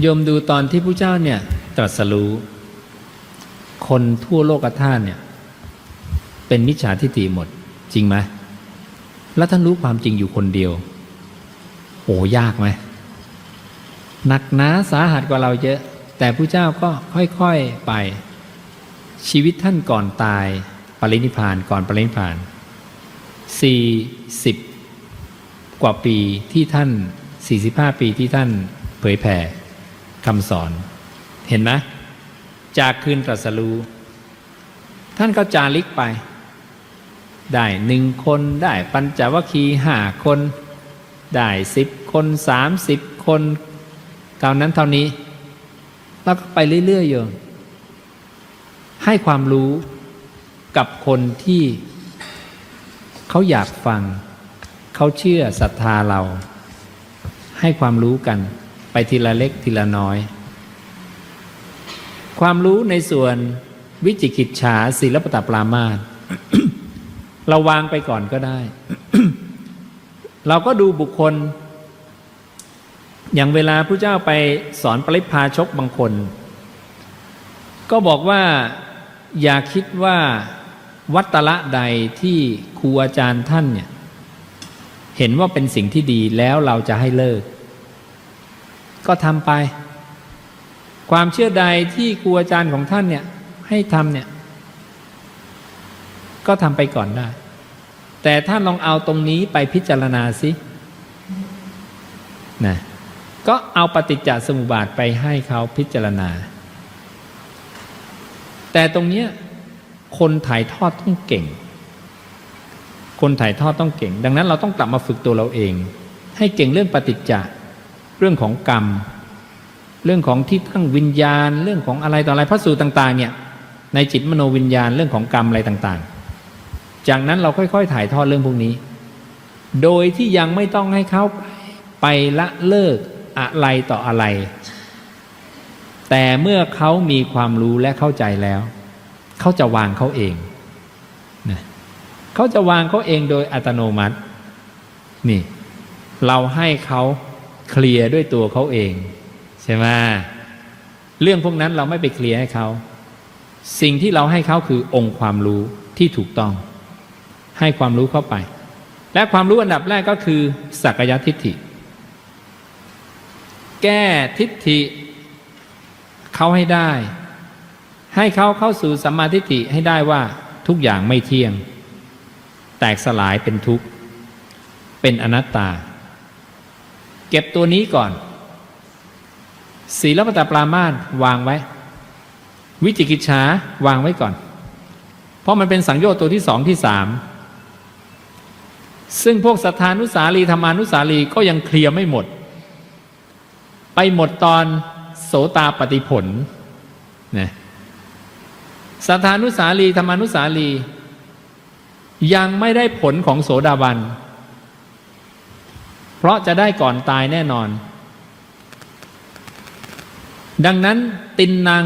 โยมดูตอนที่พระเจ้าเนี่ยตรัสรู้ คนทั่วโลกธาตุเนี่ย เป็นมิจฉาทิฏฐิหมด จริงไหมแล้วท่านรู้ความจริงอยู่คนเดียว โอ้ยากไหมหนักหนาสาหัสกว่าเราเยอะ แต่พระเจ้าก็ค่อยๆไป ชีวิตท่านก่อนตาย ปรินิพานก่อนปรินิพานสี่สิบกว่าปีที่ท่านสี่สิบห้าปีที่ท่านเผยแผ่ คำสอน เห็นไหมจากคืนตรัสรู้ ท่านก็จาริกไป ได้หนึ่งคนได้ปัญจวัคคีห้าคน ได้สิบคนสามสิบคนเท่านั้นเท่านี้แล้วก็ไปเรื่อยๆโยมให้ความรู้กับคนที่เขาอยากฟัง เขาเชื่อศรัทธาเรา ให้ความรู้กัน ไปทีละเล็กทีละน้อย ความรู้ในส่วนวิจิกิจฉาศิลปตปรามาสเราวางไปก่อนก็ได้ เราก็ดูบุคคล อย่างเวลาพระเจ้าไปสอนปริพาชกบางคน ก็บอกว่าอย่าคิดว่าวัตตละใดที่ครูอาจารย์ท่านเนี่ยเห็นว่าเป็นสิ่งที่ดีแล้วเราจะให้เลิก ก็ทำไป ความเชื่อใดที่ครูอาจารย์ของท่านเนี่ย ให้ทำเนี่ย ก็ทำไปก่อนได้ แต่ถ้านลองเอาตรงนี้ไปพิจารณาสินะก็เอาปฏิจจสมุปบาทไปให้เขาพิจารณา แต่ตรงเนี้ยคนถ่ายทอดต้องเก่ง คนถ่ายทอดต้องเก่ง ดังนั้นเราต้องกลับมาฝึกตัวเราเอง ให้เก่งเรื่องปฏิจจะ เรื่องของกรรม เรื่องของที่ตั้งวิญญาณ เรื่องของอะไรต่ออะไรพระสูตรต่าง ๆ เนี่ย ในจิตมโนวิญญาณเรื่องของกรรมอะไรต่างๆ จากนั้นเราค่อย ๆ ถ่ายทอดเรื่องพวกนี้ โดยที่ยังไม่ต้องให้เขาไปละเลิกอะไรต่ออะไร แต่เมื่อเขามีความรู้และเข้าใจแล้ว เขาจะวางเขาเองนะเขาจะวางเขาเองโดยอัตโนมัติ นี่ เราให้เขา เคลียร์ด้วยตัวเขาเอง ใช่ไหมเรื่องพวกนั้นเราไม่ไปเคลียร์ให้เขาสิ่งที่เราให้เขาคือองค์ความรู้ที่ถูกต้อง ให้ความรู้เข้าไป และความรู้อันดับแรกก็คือ สักยทิฏฐิ แก้ทิฏฐิเขาให้ได้ ให้เขาเข้าสู่สัมมาทิฏฐิให้ได้ว่าทุกอย่างไม่เที่ยง แตกสลายเป็นทุกข์ เป็นอนัตตา เก็บตัวนี้ก่อน ศีลปตปรามาสวางไว้ วิจิกิจฉาวางไว้ก่อน เพราะมันเป็นสังโยชน์ตัวที่สองที่สามซึ่งพวกสัทธานุสาลีธรรมานุสาลีก็ยังเคลียร์ไม่หมด ไปหมดตอนโสตาปฏิผลนะสัทธานุสาลีธรรมานุสาลี ยังไม่ได้ผลของโสดาบัน ราะจะได้ก่อนตายแน่นอน ดังนั้นตินนาง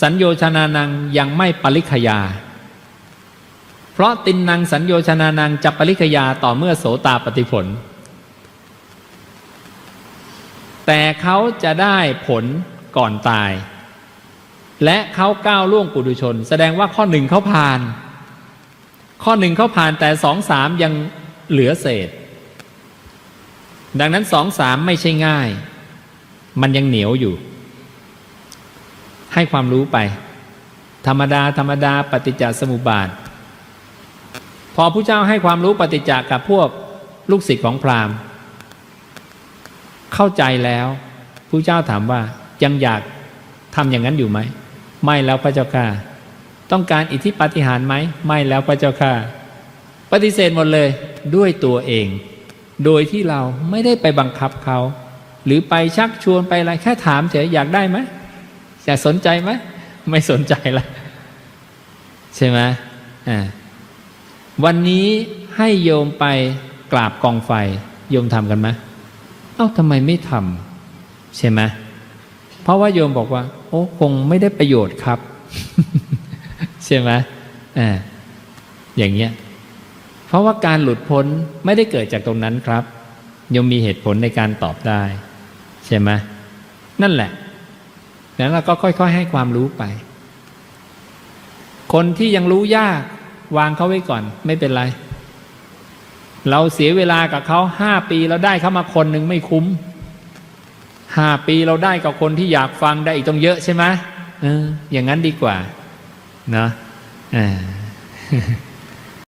สัญโยชนานังยังไม่ปริขยา เพราะตินนางสัญโยชนานังจะปริขยาต่อเมื่อโสตาปฏิผล แต่เขาจะได้ผลก่อนตาย และเขาก้าวล่วงปุถุชน แสดงว่าข้อหนึ่งเขาผ่าน ข้อหนึ่งเขาผ่านแต่สองสามยังเหลือเศษ ดังนั้นสองสามไม่ใช่ง่าย มันยังเหนียวอยู่ ให้ความรู้ไป ธรรมดา ธรรมดา ปฏิจจสมุปบาท พอผู้เจ้าให้ความรู้ปฏิจจกับพวกลูกศิษย์ของพราหมณ์ เข้าใจแล้วผู้เจ้าถามว่ายังอยากทำอย่างนั้นอยู่ไหม ไม่แล้วพระเจ้าค่ะต้องการอิทธิปาฏิหาริย์ไหม ไม่แล้วพระเจ้าค่ะ ปฏิเสธหมดเลยด้วยตัวเอง โดยที่เราไม่ได้ไปบังคับเขา หรือไปชักชวนไปอะไรแค่ถามเฉยอยากได้ไหมอยากสนใจไหมไม่สนใจละใช่ไหมอ่าวันนี้ให้โยมไปกราบกองไฟ โยมทำกันไหมเอ้าทำไมไม่ทำใช่ไหมเพราะว่าโยมบอกว่า โอ้คงไม่ได้ประโยชน์ครับ ใช่ไหมอ่าอย่างเงี้ย เพราะว่าการหลุดพ้นไม่ได้เกิดจากตรงนั้นครับโยมมีเหตุผลในการตอบได้ ใช่ไหมนั่นแหละแล้วเราก็ค่อย ๆ ให้ความรู้ไป คนที่ยังรู้ยาก วางเขาไว้ก่อน ไม่เป็นไร เราเสียเวลากับเขาห้าปีเราได้เขามาคนหนึ่งไม่คุ้มห้าปีเราได้กับคนที่อยากฟังได้อีกต้องเยอะใช่ไหมเออ อย่างนั้นดีกว่า เนอะอ่า